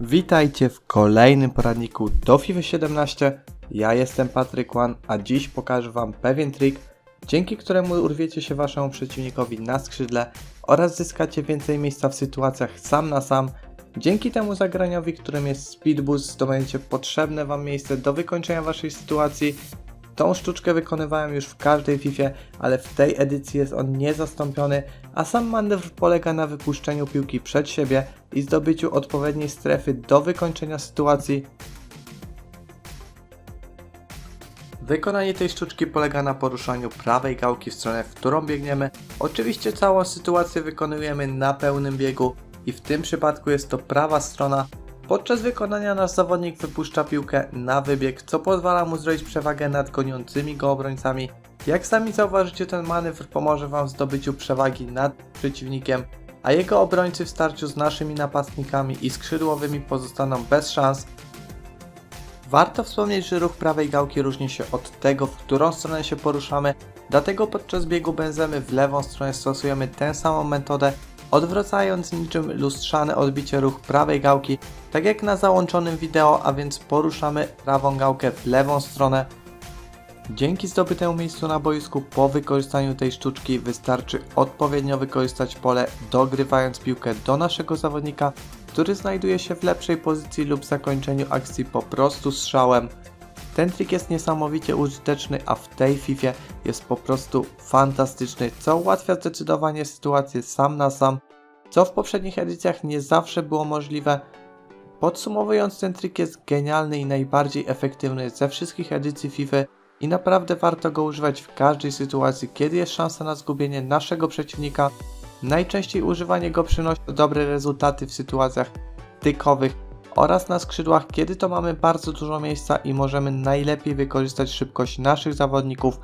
Witajcie w kolejnym poradniku do FIFA 17. Ja jestem Patryk Wan, a dziś pokażę Wam pewien trik, dzięki któremu urwiecie się Waszemu przeciwnikowi na skrzydle oraz zyskacie więcej miejsca w sytuacjach sam na sam. Dzięki temu zagraniowi, którym jest Speed Boost, zdobędziecie potrzebne Wam miejsce do wykończenia Waszej sytuacji. Tą sztuczkę wykonywałem już w każdej FIFA, ale w tej edycji jest on niezastąpiony, a sam manewr polega na wypuszczeniu piłki przed siebie i zdobyciu odpowiedniej strefy do wykończenia sytuacji. Wykonanie tej sztuczki polega na poruszaniu prawej gałki w stronę, w którą biegniemy. Oczywiście całą sytuację wykonujemy na pełnym biegu i w tym przypadku jest to prawa strona. Podczas wykonania nasz zawodnik wypuszcza piłkę na wybieg, co pozwala mu zrobić przewagę nad goniącymi go obrońcami. Jak sami zauważycie, ten manewr pomoże Wam w zdobyciu przewagi nad przeciwnikiem, a jego obrońcy w starciu z naszymi napastnikami i skrzydłowymi pozostaną bez szans. Warto wspomnieć, że ruch prawej gałki różni się od tego, w którą stronę się poruszamy, dlatego podczas biegu benzemy w lewą stronę stosujemy tę samą metodę, odwracając niczym lustrzane odbicie ruch prawej gałki, tak jak na załączonym wideo, a więc poruszamy prawą gałkę w lewą stronę. Dzięki zdobytemu miejscu na boisku po wykorzystaniu tej sztuczki wystarczy odpowiednio wykorzystać pole, dogrywając piłkę do naszego zawodnika, który znajduje się w lepszej pozycji lub zakończeniu akcji po prostu strzałem. Ten trik jest niesamowicie użyteczny, a w tej FIFA jest po prostu fantastyczny, co ułatwia zdecydowanie sytuację sam na sam, co w poprzednich edycjach nie zawsze było możliwe. Podsumowując, ten trik jest genialny i najbardziej efektywny ze wszystkich edycji FIFA i naprawdę warto go używać w każdej sytuacji, kiedy jest szansa na zgubienie naszego przeciwnika. Najczęściej używanie go przynosi dobre rezultaty w sytuacjach tykowych oraz na skrzydłach, kiedy to mamy bardzo dużo miejsca i możemy najlepiej wykorzystać szybkość naszych zawodników.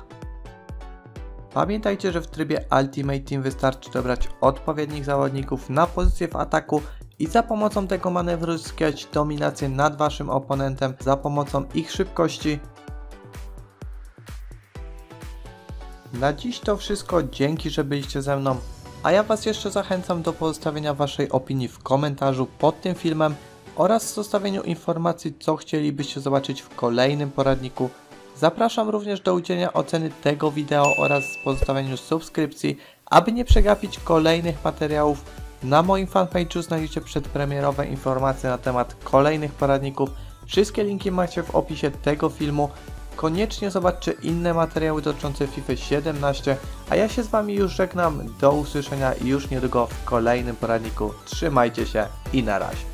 Pamiętajcie, że w trybie Ultimate Team wystarczy dobrać odpowiednich zawodników na pozycję w ataku i za pomocą tego manewru zyskać dominację nad waszym oponentem za pomocą ich szybkości. Na dziś to wszystko, dzięki, że byliście ze mną. A ja Was jeszcze zachęcam do pozostawienia Waszej opinii w komentarzu pod tym filmem oraz zostawieniu informacji, co chcielibyście zobaczyć w kolejnym poradniku. Zapraszam również do udzielenia oceny tego wideo oraz pozostawieniu subskrypcji, aby nie przegapić kolejnych materiałów. Na moim fanpage'u znajdziecie przedpremierowe informacje na temat kolejnych poradników. Wszystkie linki macie w opisie tego filmu. Koniecznie zobaczcie inne materiały dotyczące FIFA 17, a ja się z Wami już żegnam. Do usłyszenia już niedługo w kolejnym poradniku. Trzymajcie się i na razie.